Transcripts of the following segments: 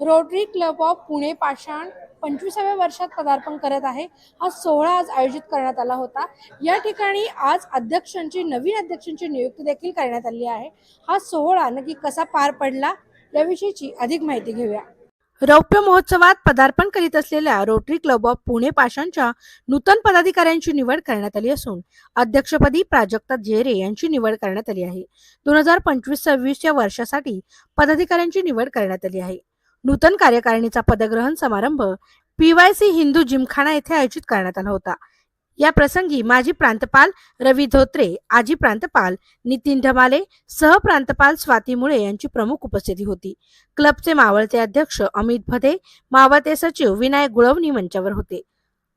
Rotary Club of Pune Pashan पंचवीसाव्या वर्षात पदार्पण करत आहे. हा सोहळा आज आयोजित करण्यात आला होता. या ठिकाणी आज अध्यक्षांची नवीन अध्यक्षांची नियुक्ती देखील करण्यात आली आहे. हा सोहळा नक्की कसा पार पडला याविषयीची अधिक माहिती घेऊया. रौप्य महोत्सवात पदार्पण करीत असलेल्या रोटरी क्लब ऑफ पुणे पाषाणच्या नूतन पदाधिकाऱ्यांची निवड करण्यात आली असून अध्यक्षपदी प्राजक्ता जेरे यांची निवड करण्यात आली आहे. दोन हजार पंचवीस सव्वीस या वर्षासाठी पदाधिकाऱ्यांची निवड करण्यात आली आहे. नूतन कार्यकारिणीचा पदग्रहण समारंभ पीवायसी हिंदू जिमखाना येथे आयोजित करण्यात आला होता. या प्रसंगी माजी प्रांतपाल रवी धोत्रे आजी प्रांतपाल नितीन ढमाले सहप्रांतपाल स्वाती मुळे यांची प्रमुख उपस्थिती होती. क्लबचे मावळते अध्यक्ष अमित भदे मावळते सचिव विनायक गुळवणी मंचावर होते.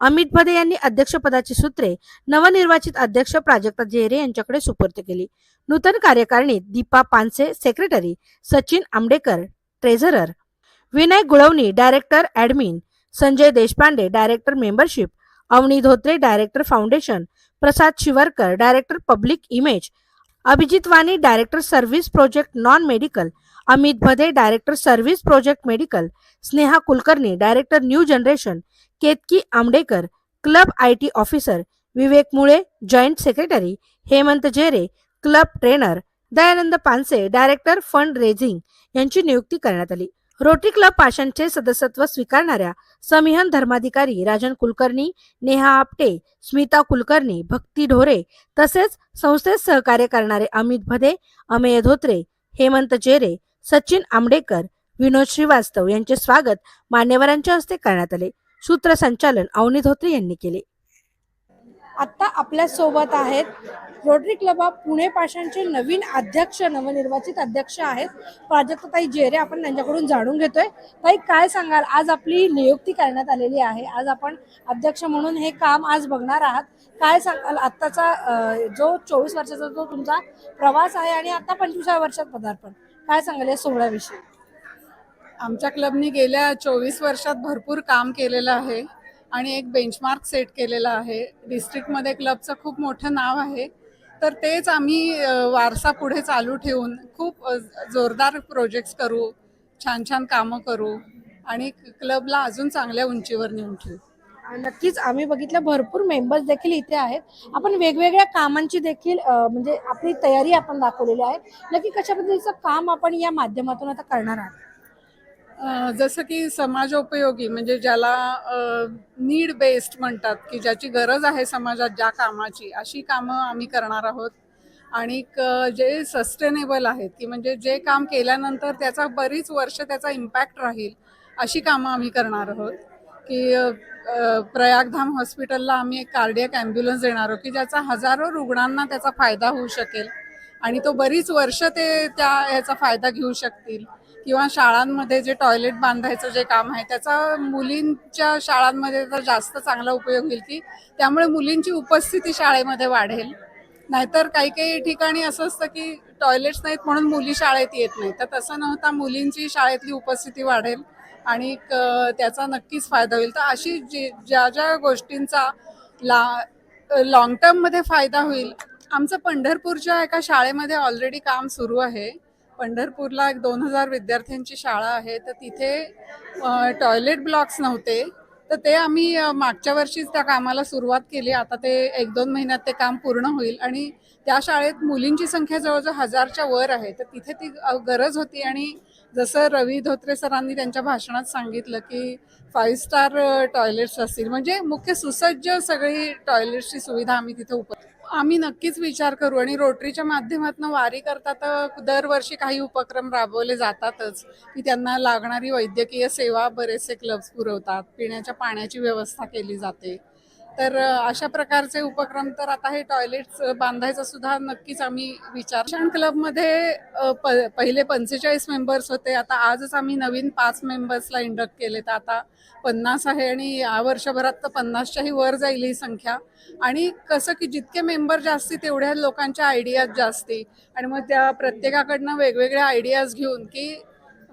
अमित भदे यांनी अध्यक्षपदाची सूत्रे नवनिर्वाचित अध्यक्ष प्राजक्ता जेरे यांच्याकडे सुपूर्द केली. नूतन कार्यकारिणीत Deepa Panse secretary Sachin Ambadekar treasurer Vinay Gulvani director admin Sanjay Deshpande director membership Avani Dhotre director foundation Prasad Shivarkar director public image Abhijit Vani director service project non medical Amit Bhade director service project medical Sneha Kulkarni director new generation Ketki Ambadekar club I T officer Vivek Mule joint secretary Hemant Jere club trainer Dayanand Panse director fund raising यांची नियुक्ती करण्यात आली. Rotary club पाषाणचे सदस्यत्व स्वीकारणाऱ्या समिहन धर्माधिकारी राजन कुलकर्णी नेहा आपटे स्मिता कुलकर्णी भक्ती ढोरे तसेच संस्थेत सहकार्य करणारे अमित भदे अमेय धोत्रे हेमंत चेरे सचिन आंबडेकर विनोद श्रीवास्तव यांचे स्वागत मान्यवरांच्या हस्ते करण्यात आले. सूत्रसंचालन अवनी धोत्रे यांनी केले. आत्ता आपल्यासोबत आहेत रोटरी क्लब ऑफ पुणे पाषाणचे नवीन अध्यक्ष नवनिर्वाचित अध्यक्ष आहेत. प्राजक्ताताई जेरे आपण त्यांच्याकडून जाणून घेतोय. ताई काय सांगाल? आज आपली नियुक्ती करण्यात आलेली आहे. आज आपण अध्यक्ष म्हणून हे काम आज बघणार आहात. काय सांगाल? आत्ताचा जो चोवीस वर्षाचा जो तुमचा प्रवास आहे आणि आता पंचवीसाव्या वर्षात पदार्पण. काय सांगाल या सोहळ्याविषयी? आमच्या क्लबनी गेल्या चोवीस वर्षात भरपूर काम केलेलं आहे. आणि एक बेंचमार्क सेट केलेला आहे. डिस्ट्रिक्टमध्ये क्लबचं खूप मोठं नाव आहे. तर तेच आम्ही वारसा पुढे चालू ठेवून खूप जोरदार प्रोजेक्ट्स करू छान छान कामं करू आणि क्लबला अजून चांगल्या उंचीवर नेऊन ठेवू. नक्कीच. आम्ही बघितलं भरपूर मेंबर्स देखील इथे आहेत. आपण वेगवेगळ्या कामांची देखील म्हणजे आपली तयारी आपण दाखवलेली आहे. नक्की कशा पद्धतीचं काम आपण या माध्यमातून आता करणार आहोत? जसं की समाजोपयोगी म्हणजे ज्याला नीड बेस्ड म्हणतात की ज्याची गरज आहे समाजात ज्या कामाची अशी कामं आम्ही करणार आहोत. आणि जे सस्टेनेबल आहेत की म्हणजे जे काम केल्यानंतर त्याचा बरीच वर्ष त्याचा इम्पॅक्ट राहील अशी कामं आम्ही करणार आहोत. की प्रयागधाम हॉस्पिटलला आम्ही एक कार्डियक ॲम्ब्युलन्स देणार आहोत की ज्याचा हजारो रुग्णांना त्याचा फायदा होऊ शकेल. आणि तो बरीच वर्ष ते त्या याचा फायदा घेऊ शकतील. किंवा शाळांमध्ये जे टॉयलेट बांधायचं जे काम आहे त्याचा मुलींच्या शाळांमध्ये तर जास्त चांगला उपयोग होईल की त्यामुळे मुलींची उपस्थिती शाळेमध्ये वाढेल. नाहीतर काही काही ठिकाणी असं असतं की टॉयलेट्स नाहीत म्हणून मुली शाळेत येत नाही तर तसं नव्हता मुलींची शाळेतली उपस्थिती वाढेल आणि त्याचा नक्कीच फायदा होईल. तर अशी जी ज्या ज्या गोष्टींचा ला लॉंग टर्ममध्ये फायदा होईल. आमचं पंढरपूरच्या एका शाळेमध्ये ऑलरेडी काम सुरू आहे. पंढरपूरला एक दोन हजार विद्यार्थ्यांची शाळा आहे तर तिथे टॉयलेट ब्लॉक्स नव्हते. तर ते आम्ही मागच्या वर्षीच त्या कामाला सुरुवात केली. आता ते एक दोन महिन्यात ते काम पूर्ण होईल. आणि त्या शाळेत मुलींची संख्या जवळजवळ हजारच्या वर आहे. तर तिथे ती गरज होती. आणि जसं रवी धोत्रे सरांनी त्यांच्या भाषणात सांगितलं की फाईव्ह स्टार टॉयलेट्स असतील. म्हणजे मुख्य सुसज्ज सगळी टॉयलेट्सची सुविधा आम्ही तिथे उप आम्ही नक्कीच विचार करू आणि रोटरीच्या माध्यमातून वारी करता तर दरवर्षी काही उपक्रम राबवले जातातच की त्यांना लागणारी वैद्यकीय सेवा बरेचसे क्लब्स पुरवतात पिण्याच्या पाण्याची व्यवस्था केली जाते. तर अशा प्रकारचे उपक्रम तर आता हे टॉयलेट्स बांधायचा सुद्धा नक्कीच आम्ही विचार शिक्षण क्लबमध्ये प पहिले पंचेचाळीस मेंबर्स होते. आता आजच आम्ही नवीन पाच मेंबर्सला इंडक्ट केले तर आता पन्नास आहे आणि या वर्षभरात तर पन्नासच्याही वर जाईल ही संख्या. आणि कसं की जितके मेंबर जास्ती तेवढ्या लोकांच्या आयडियाज जास्ती. आणि मग त्या प्रत्येकाकडनं वेगवेगळ्या आयडियाज घेऊन की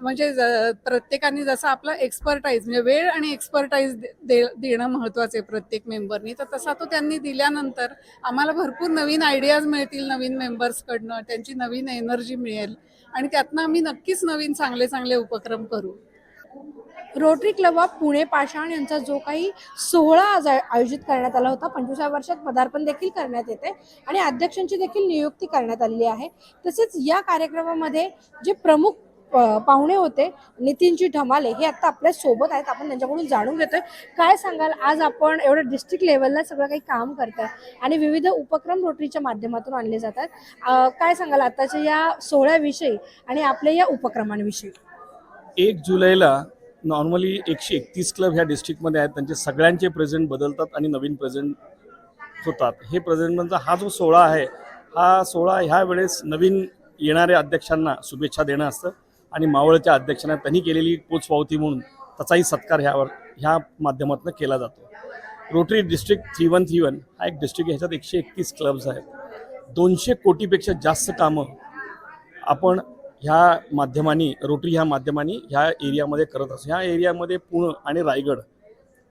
म्हणजे ज- प्रत्येकाने जसं आपला एक्सपर्टाईज म्हणजे वेळ आणि एक्सपर्टाईज दे देणं महत्त्वाचं आहे प्रत्येक मेंबरनी तर तसा तो त्यांनी दिल्यानंतर आम्हाला भरपूर नवीन आयडियाज मिळतील नवीन मेंबर्सकडनं त्यांची नवीन एनर्जी मिळेल. आणि त्यातनं आम्ही नक्कीच नवीन चांगले चांगले उपक्रम करू. Rotary Club of Pune Pashan यांचा जो काही सोहळा आज आयोजित करण्यात आला होता पंचवीसाव्या वर्षात पदार्पण देखील करण्यात येते आणि अध्यक्षांची देखील नियुक्ती करण्यात आलेली आहे. तसेच या कार्यक्रमामध्ये जे प्रमुख पाहुणे होते. नितीनजी ढमाले हे आता आपल्यासोबत आहेत. आपण त्यांच्याकडून जाणून घेतोय. काय सांगाल? आज आपण एवढं डिस्ट्रिक्ट लेवलला सगळं काही काम करताय आणि विविध उपक्रम रोटरीच्या माध्यमातून आणले जातात. काय सांगाल? आताच्या या सोहळ्याविषयी आणि आपल्या या उपक्रमांविषयी. एक जुलैला नॉर्मली एकशे एकतीस क्लब ह्या डिस्ट्रिक्टमध्ये आहेत. त्यांचे सगळ्यांचे प्रेझेंट बदलतात आणि नवीन प्रेझेंट होतात. हे प्रेझेंटमधला म्हणजे हा जो सोहळा आहे हा सोहळा ह्या वेळेस नवीन येणाऱ्या अध्यक्षांना शुभेच्छा देणं असतं. आणि मावळच्या अध्यक्षांना त्यांनी केलेली पोचपावती म्हणून त्याचाही सत्कार ह्यावर ह्या माध्यमातून केला जातो. Rotary district three one three one हा एक डिस्ट्रिक्ट ह्याच्यात एकशे एकतीस क्लब्स आहेत. दोनशे कोटीपेक्षा जास्त कामं आपण ह्या माध्यमांनी रोटरी ह्या माध्यमांनी ह्या एरियामध्ये करत असतो. ह्या एरियामध्ये पुणे आणि रायगड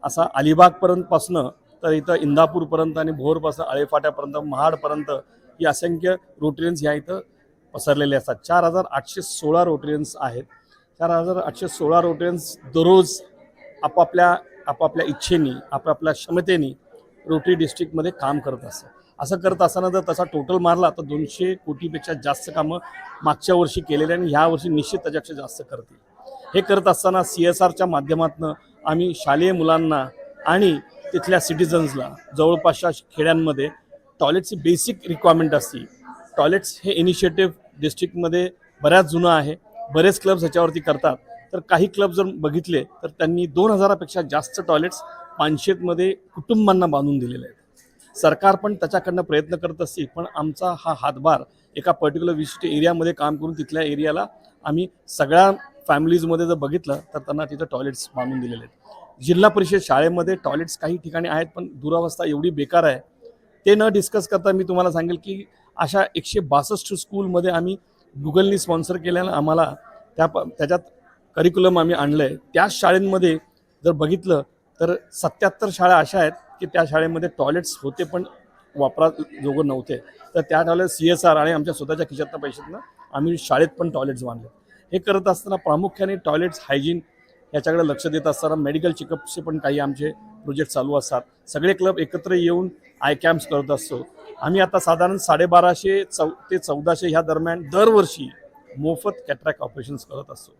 असा अलिबागपर्यंतपासनं तर इथं इंदापूरपर्यंत आणि भोरपासून आळेफाट्यापर्यंत महाडपर्यंत ही असंख्य रोटरीन्स ह्या इथं पसरलेले असतात. चार हजार आठशे सोळा रोटेरियन्स आहेत. चार हजार आठशे सोळा रोटेरियन्स दररोज आपापल्या आपापल्या इच्छेनी आपापल्या क्षमतेनी रोटरी डिस्ट्रिक्टमध्ये काम करत असतात. असं करत असताना जर तसा टोटल मारला तर दोनशे कोटीपेक्षा जास्त कामं मागच्या वर्षी केलेले आणि ह्या वर्षी निश्चित त्याच्यापेक्षा जास्त करतील. हे करत असताना सी एस आरच्या माध्यमातून आम्ही शालेय मुलांना आणि तिथल्या सिटिझन्सला जवळपासच्या खेड्यांमध्ये टॉयलेटची बेसिक रिक्वायरमेंट असते. टॉयलेट्स हे इनिशिएटिव्ह डिस्ट्रिक्टमध्ये बऱ्याच जुनं आहे बरेच क्लब्स ह्याच्यावरती करतात. तर काही क्लब जर बघितले तर त्यांनी दोन हजारापेक्षा जास्त टॉयलेट्स पानशेतमध्ये कुटुंबांना बांधून दिलेले आहेत. सरकार पण त्याच्याकडनं प्रयत्न करत असते पण आमचा हा हातभार एका पर्टिक्युलर विशिष्ट एरियामध्ये काम करून तिथल्या एरियाला आम्ही सगळ्या फॅमिलीजमध्ये जर बघितलं तर त्यांना तिथं टॉयलेट्स बांधून दिलेले आहेत. जिल्हा परिषद शाळेमध्ये टॉयलेट्स काही ठिकाणी आहेत पण दुरावस्था एवढी बेकार आहे. ते न डिस्कस करता मी तुम्हाला सांगेल की अशा एकशे बासष्ट स्कूलमध्ये आम्ही गुगलनी स्पॉन्सर केल्यानं आम्हाला त्या प त्याच्यात करिक्युलम आम्ही आणलं आहे त्याच शाळेंमध्ये जर बघितलं तर सत्याहत्तर शाळा अशा आहेत की त्या शाळेमध्ये टॉयलेट्स होते पण वापरात जोगं नव्हते. तर त्या टॉयलेट सी एस आर आणि आमच्या स्वतःच्या खिशातल्या पैशातनं आम्ही शाळेत पण टॉयलेट्स बांधले. हे करत असताना प्रामुख्याने टॉयलेट्स हायजीन याच्याकडे लक्ष देत असताना मेडिकल चेकअपचे पण काही आमचे प्रोजेक्ट चालू असतात. सगळे क्लब एकत्र येऊन आय कॅम्प्स करत असतो. आम्ही आता साधारण साडेबाराशे चौ ते चौदाशे ह्या दरम्यान दरवर्षी मोफत कॅट्रॅक ऑपरेशन्स करत असतो.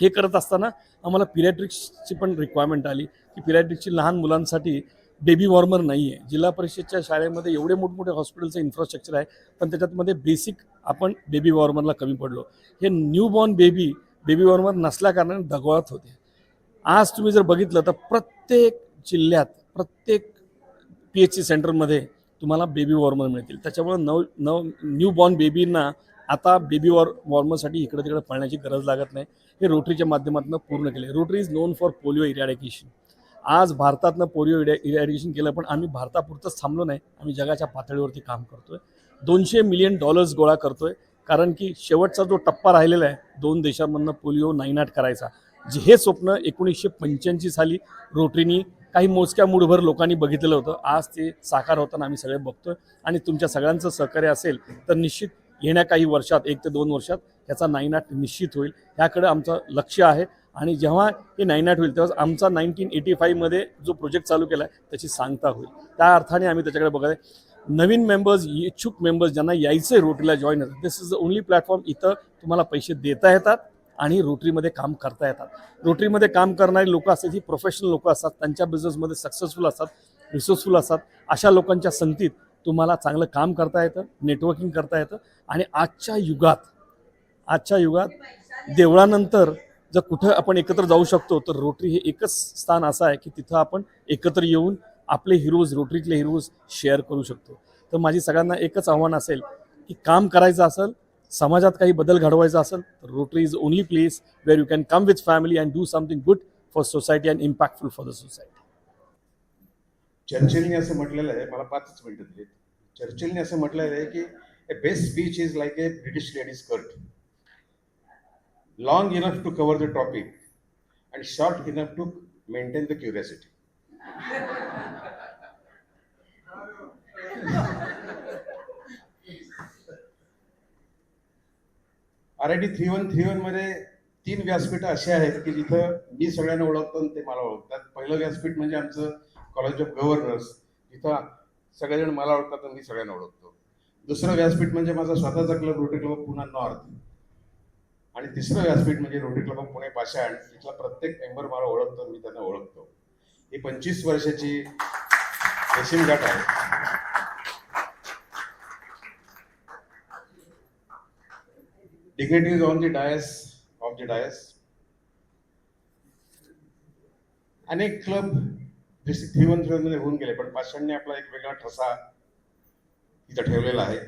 हे करत असताना आम्हाला पिरॅट्रिक्सची पण रिक्वायरमेंट आली की पिरॅट्रिक्सची लहान मुलांसाठी बेबी वॉर्मर नाही आहे जिल्हा परिषदच्या शाळेमध्ये एवढे मोठमोठे हॉस्पिटलचं इन्फ्रास्ट्रक्चर आहे पण त्याच्यातमध्ये बेसिक आपण बेबी वॉर्मरला कमी पडलो. हे new born baby baby warmer नसल्याकारणाने दगवळत होते. आज तुम्ही जर बघितलं तर प्रत्येक जिल्ह्यात प्रत्येक पी एच सी सेंटरमध्ये तुम्हाला बेबी वॉर्मर मिळतील. त्याच्यामुळे नव नव न्यू बॉर्न बेबींना आता बेबी वॉर वॉर्मरसाठी इकडे तिकडे पळण्याची गरज लागत नाही. हे रोटरीच्या माध्यमातून पूर्ण केले. Rotary is known for polio eradication आज भारतातनं पोलिओ इरॅ इरॅडिकेशन केलं पण आम्ही भारतापुरतंच थांबलो नाही. आम्ही जगाच्या पातळीवरती काम करतोय. दोनशे मिलियन डॉलर्स गोळा करतोय. कारण की शेवटचा जो टप्पा राहिलेला आहे दोन देशांमधनं पोलिओ नायनाट करायचा. जे हे स्वप्न एकोणीसशे पंच्याऐंशी साली रोटरीनी काही मोजक्या मूडभर लोकांनी बघितलेलं होतं. आज ते साकार होताना आम्ही सगळे बघतोय आणि तुमच्या सगळ्यांचं सहकार्य असेल तर निश्चित येण्या काही वर्षात एक ते दोन वर्षात याचा नायनाट निश्चित होईल. ह्याकडे आमचं लक्ष आहे आणि जेव्हा हे नायनाट होईल तेव्हा आमचा नाईन्टीन एटी फाईव्हमध्ये जो प्रोजेक्ट चालू केला आहे त्याची सांगता होईल. त्या अर्थाने आम्ही त्याच्याकडे बघत आहे. नवीन मेंबर्स इच्छुक मेंबर्स ज्यांना यायचं आहे रोटरीला जॉईन होतात this is the only platform इथं तुम्हाला पैसे देता येतात. आणि रोटरीमध्ये काम करता येतात. रोटरीमध्ये काम करणारी लोकं असतात ही प्रोफेशनल लोकं असतात त्यांच्या बिझनेसमध्ये सक्सेसफुल असतात रिसोर्सफुल असतात. अशा लोकांच्या संगतीत तुम्हाला चांगलं काम करता येतं नेटवर्किंग करता येतं आणि आजच्या युगात आजच्या युगात देवळानंतर जर कुठं आपण एकत्र जाऊ शकतो तर रोटरी हे एकच स्थान असं आहे की तिथं आपण एकत्र येऊन आपले हिरोज रोटरीतले हिरोज शेअर करू शकतो. तर माझी सगळ्यांना एकच आव्हान असेल की काम करायचं असेल समाजात काही बदल घडवायचा असेल तर Rotary is only place where you can come with family and do something good for society and impactful for the society चर्चिलने असं म्हटलेलं आहे मला पाचच मिनिटं दिलीत चर्चिलने असं म्हटलेलं आहे की a best speech is like a British lady skirt long enough to cover the topic and short enough to maintain the curiosity R I T three one three वनमध्ये तीन व्यासपीठ असे आहेत की जिथं मी सगळ्यांना ओळखतो ते मला ओळखतात. पहिलं व्यासपीठ म्हणजे आमचं कॉलेज ऑफ गव्हर्नर्स जिथं सगळेजण मला ओळखतात आणि मी सगळ्यांना ओळखतो. दुसरं व्यासपीठ म्हणजे माझा स्वतःचा club Rotary Club of North आणि तिसरं व्यासपीठ म्हणजे Rotary Club of Pune Pashan तिथला प्रत्येक मेंबर मला ओळखतो मी त्यांना ओळखतो. ही पंचवीस वर्षाची रेशीम गाठ आहे. Dignitaries on the dais, of the dais. अनेक क्लब वन मध्ये होऊन गेले, पण पाषाणने आपला एक वेगळा ठसा इथं ठेवलेला आहे.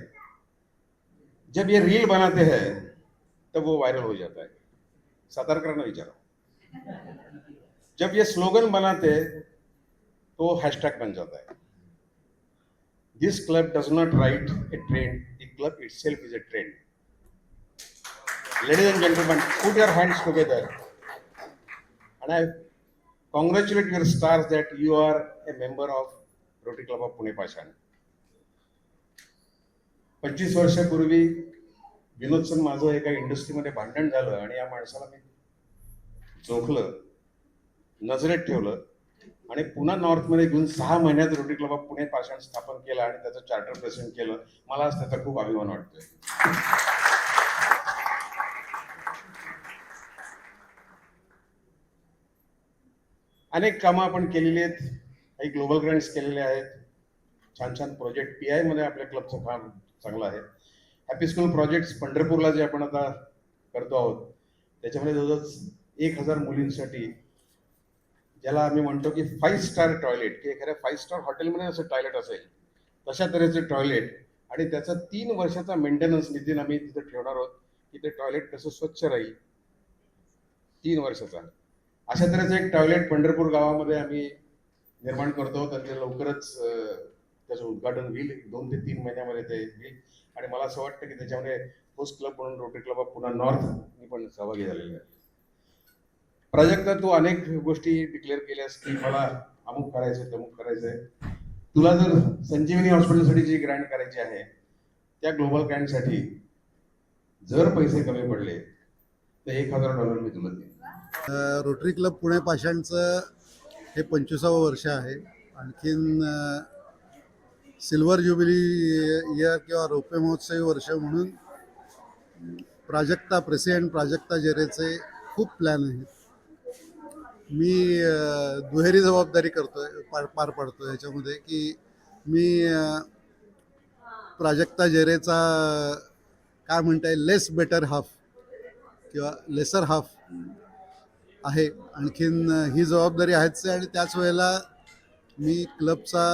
जब ये रील बनाते हैं, तब वो वायरल हो जाता है. सातारकरांना विचारा. जब ये स्लोगन बनाते तो हैशटैग बन जाता है. This club does not write a trend the club itself is a trend Ladies and gentlemen, put your hands together. And I congratulate your stars that you are a member of Rotary club of Pune Pashan पंचवीस वर्षापूर्वी विनोदसन माझं एका इंडस्ट्रीमध्ये भांडण झालं आणि या माणसाला मी जोखलं नजरेत ठेवलं आणि पुन्हा नॉर्थमध्ये घेऊन सहा महिन्यात Rotary Club of Pune Pashan स्थापन केलं आणि त्याचं चार्टर प्रेसिडेंट केलं. मला आज त्याचा खूप अभिमान वाटतोय. अनेक कामं आपण केलेली आहेत. काही ग्लोबल ग्रँड्स केलेले आहेत. छान छान प्रोजेक्ट पी आयमध्ये आपल्या क्लबचं काम चांगलं आहे. हॅपी स्कूल प्रोजेक्ट्स पंढरपूरला जे आपण आता करतो आहोत त्याच्यामध्ये जवळजवळ एक हजार मुलींसाठी ज्याला आम्ही म्हणतो की फाईव्ह स्टार टॉयलेट की एखाद्या फाईव्ह स्टार हॉटेलमध्ये असं टॉयलेट असेल तशा तऱ्हेचे टॉयलेट आणि त्याचा तीन वर्षाचा मेंटेनन्स निधीन आम्ही तिथे ठेवणार आहोत की ते टॉयलेट कसं स्वच्छ राहील. तीन वर्षाचा. अशा तऱ्हेचं एक टॉयलेट पंढरपूर गावामध्ये आम्ही निर्माण करतो. तर ते लवकरच त्याचं उद्घाटन होईल. दोन ते तीन महिन्यामध्ये ते होईल. आणि मला असं वाटतं की त्याच्यामध्ये होस्ट क्लब म्हणून Rotary Club of Pune North मी पण सहभागी झालेले आहे. प्राजक्ता तू अनेक गोष्टी डिक्लेअर केल्यास की मला अमुक करायचं तमुक करायचंय. तुला जर संजीवनी हॉस्पिटलसाठी जी ग्रँट करायची आहे त्या ग्लोबल ग्रँटसाठी जर पैसे कमी पडले तर एक हजार डॉलर मी तुला देईन. रोटरी क्लब पुणे पाषाणचं हे पंचवीसावं वर्ष आहे. आणखीन सिल्वर ज्युबिली इयर किंवा रौप्य महोत्सवी वर्ष म्हणून प्राजक्ता प्रेसिडेंट प्राजक्ता जेरेचे खूप प्लॅन आहेत. मी दुहेरी जबाबदारी करतोय पार पार पाडतो ह्याच्यामध्ये की मी प्राजक्ता जेरेचा काय म्हणता येईल लेस बेटर हाफ किंवा लेसर हाफ आहे. आणखीन ही जबाबदारी आहेच आणि त्याच वेळेला मी क्लबचा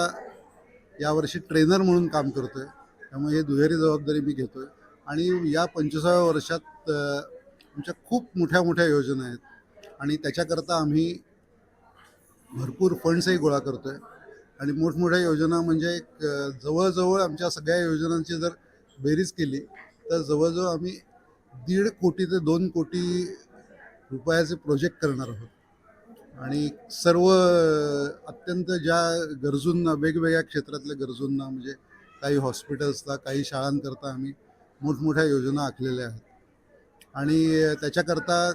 यावर्षी ट्रेनर म्हणून काम करतो आहे त्यामुळे ही दुहेरी जबाबदारी मी घेतो आहे आणि या पंचवीसाव्या वर्षात आमच्या खूप मोठ्या मोठ्या योजना आहेत. आणि त्याच्याकरता आम्ही भरपूर फंड्सही गोळा करतो आहे आणि मोठमोठ्या योजना म्हणजे एक, जवळजवळ आमच्या सगळ्या योजनांची जर बेरीज केली तर जवळजवळ आम्ही दीड कोटी ते दोन कोटी रुपयाचे प्रोजेक्ट करणार आहोत. आणि सर्व अत्यंत ज्या गरजूंना वेगवेगळ्या क्षेत्रातल्या गरजूंना म्हणजे काही हॉस्पिटल्सला काही शाळांकरता आम्ही मोठमोठ्या योजना आखलेल्या आहेत. आणि त्याच्याकरता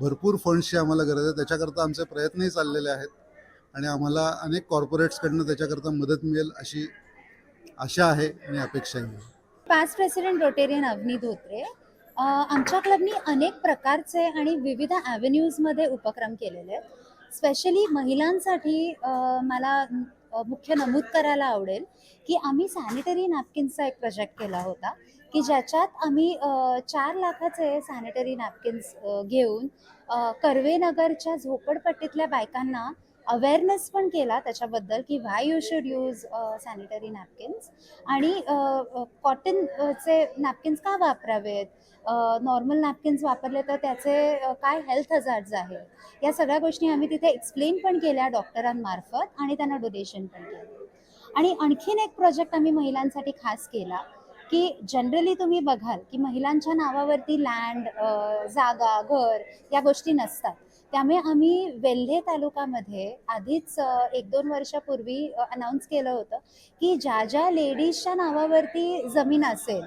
भरपूर फंड्सची आम्हाला गरज आहे. त्याच्याकरता आमचे प्रयत्नही चाललेले आहेत. आणि आम्हाला अनेक कॉर्पोरेट्सकडनं त्याच्याकरता मदत मिळेल अशी आशा आहे आणि अपेक्षाही आहे. Past president Rotarian Avani Dhotre आमच्या क्लबनी अनेक प्रकारचे आणि विविध ॲव्हेन्यूजमध्ये उपक्रम केलेले आहेत. स्पेशली महिलांसाठी मला मुख्य नमूद करायला आवडेल की आम्ही सॅनिटरी नॅपकिन्सचा एक प्रोजेक्ट केला होता की ज्याच्यात आम्ही चार लाखाचे सॅनिटरी नॅपकिन्स घेऊन कर्वेनगरच्या झोपडपट्टीतल्या बायकांना अवेअरनेस पण केला त्याच्याबद्दल की why you should use sanitary napkins आणि कॉटनचे नॅपकिन्स का वापरावेत? नॉर्मल नॅपकिन्स वापरले तर त्याचे काय हेल्थ हजार्ड्स आहेत या सगळ्या गोष्टी आम्ही तिथे एक्सप्लेन पण केल्या डॉक्टरांमार्फत आणि त्यांना डोनेशन पण केलं. आणि आणखीन एक प्रोजेक्ट आम्ही महिलांसाठी खास केला की जनरली तुम्ही बघाल की महिलांच्या नावावरती लँड जागा घर या गोष्टी नसतात. त्यामुळे आम्ही वेल्हे तालुक्यामध्ये आधीच एक दोन वर्षापूर्वी अनाऊन्स केलं होतं की ज्या ज्या लेडीजच्या नावावरती जमीन असेल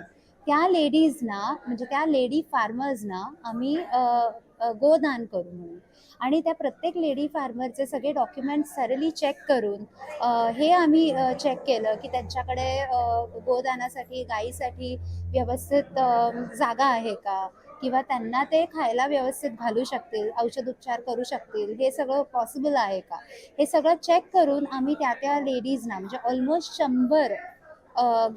त्या लेडीजना म्हणजे त्या लेडी फार्मर्सना आम्ही गोदान करू म्हणून. आणि त्या प्रत्येक लेडी फार्मरचे सगळे डॉक्युमेंट्स सरली चेक करून हे आम्ही चेक केलं की त्यांच्याकडे गोदानासाठी गाईसाठी व्यवस्थित जागा आहे का? किंवा त्यांना ते खायला व्यवस्थित घालू शकतील औषध उपचार करू शकतील हे सगळं पॉसिबल आहे का? हे सगळं चेक करून आम्ही त्या त्या लेडीजना म्हणजे ऑलमोस्ट शंभर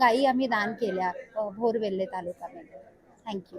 गायी आम्ही दान केल्या भोरवेल्ले तालुक्यामध्ये थँक्यू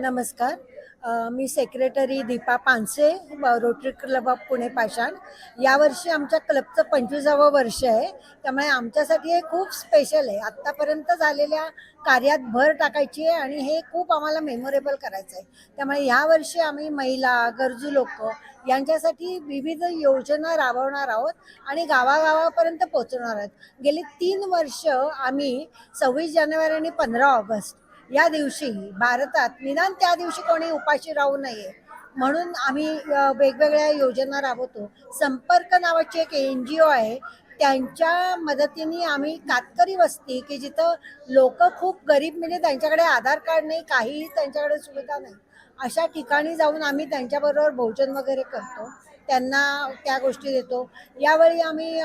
नमस्कार. मी secretary Deepa Panse Rotary club of Pune Pashan यावर्षी आमच्या क्लबचं पंचवीसावं वर्ष आहे. त्यामुळे आमच्यासाठी हे खूप स्पेशल आहे. आत्तापर्यंत झालेल्या कार्यात भर टाकायची आहे आणि हे खूप आम्हाला मेमोरेबल करायचं आहे. त्यामुळे यावर्षी आम्ही महिला गरजू लोक यांच्यासाठी विविध योजना राबवणार आहोत आणि गावागावापर्यंत पोहोचवणार आहोत. गेली तीन वर्ष आम्ही सव्वीस जानेवारी आणि पंधरा ऑगस्ट या दिवशी भारतात निदान त्या दिवशी कोणी उपाशी राहू नये. म्हणून आम्ही वेगवेगळ्या योजना राबवतो. संपर्क नावाची एक एन जी ओ आहे. त्यांच्या मदतीने आम्ही कातकरी वस्ती की जिथं लोक खूप गरीब म्हणजे त्यांच्याकडे आधार कार्ड नाही काहीही त्यांच्याकडे सुविधा नाही अशा ठिकाणी जाऊन आम्ही त्यांच्याबरोबर भोजन वगैरे करतो. त्यांना त्या गोष्टी देतो. यावेळी आम्ही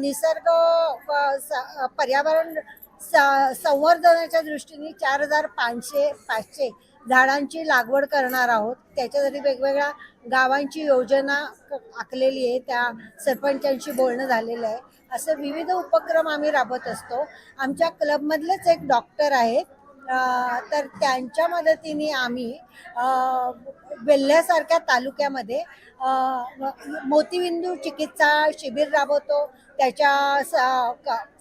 निसर्ग स- पर्यावरण संवर्धनाच्या दृष्टीने चार हजार पाचशे पाचशे झाडांची लागवड करणार आहोत. त्याच्यासाठी वेगवेगळ्या गावांची योजना आखलेली आहे. त्या सरपंचांशी बोलणं झालेलं आहे. असं विविध उपक्रम आम्ही राबवत असतो. आमच्या क्लबमधलेच एक डॉक्टर आहेत. तर त्यांच्या मदतीने आम्ही वेल्ह्यासारख्या तालुक्यामध्ये मोतीबिंदू चिकित्सा शिबिर राबवतो. त्याच्या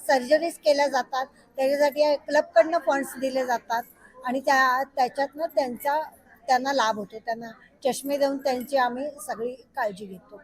सर्जरीज केल्या जातात. त्याच्यासाठी क्लबकडनं फंड्स दिले जातात. आणि त्या त्याच्यातनं त्यांचा त्यांना लाभ होतो. त्यांना चष्मे देऊन त्यांची आम्ही सगळी काळजी घेतो.